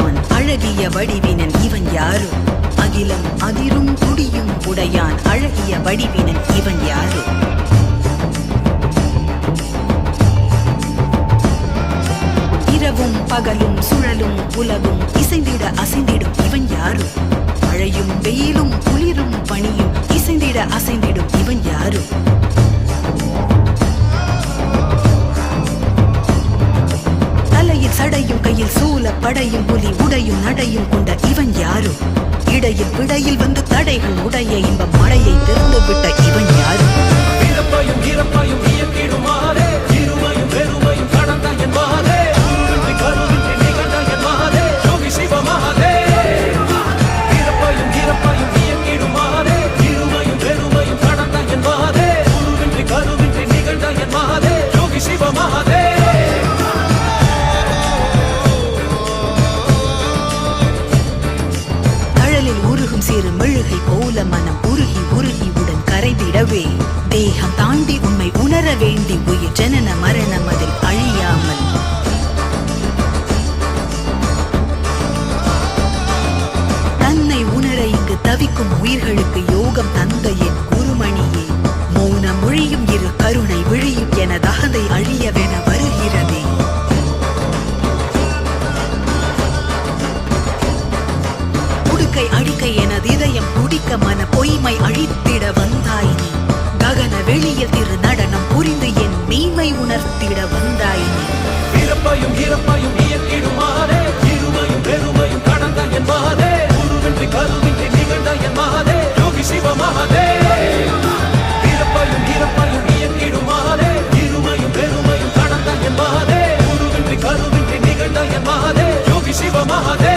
உடையான் அழகிய வடிவினன் இவன் யாரு? அகிலம் அதிரும் துடியும் உடையான் அழகிய வடிவினன் இவன் யாரு? இரவும் பகலும் சுழலும் உலகும் இசைந்திட அசைந்திடும் இவன் யாரு? மழையும் வெயிலும் குளிரும் பணியும் இசைந்திட அசைந்திடும் இவன் யாரு? படையும் புலி உடையும் நடையும் கொண்ட இவன் யாரு? இடையில் விடையில் வந்து தடைகள் உடைய இன்ப மழையை திறந்து விட்ட இவன் யாரு? உருகும் மெழுகை போல மனம் உருகி உருகி உடன் கரைந்திடவே தேகம் தாண்டி உண்மை உணர வேண்டி உயிர் ஜனன மரணம் அதில் அழியாமல். தன்னை உணர இங்கு தவிக்கும் உயிர்களுக்கு யோகம் தந்தையே. அடிக்கை அடிக்கை எனது இதயம் துடிக்க மன பொய்மை அழித்திட வந்தாய் நீ. ககன வெளியில் திரு நடனம் புரிந்து என் மெய்மை உணர்த்திட வந்தாய் நீ. பிறப்பையும் இறப்பையும் இயக்கிடுமாறே. இருமையும் பெருமையும் கடந்த என் மாதே குருவின்றி கருவின்றி நிகழ்ந்த என் மாதே யோகி சிவ மகதே பிறப்பையும் இறப்பையும் இயக்கிடுமாறே. இருமையும் பெருமையும் கடந்த என் மாதே குருவின்றி கருவின்றி நிகழ்ந்த என் மாதே யோகி சிவ மகதே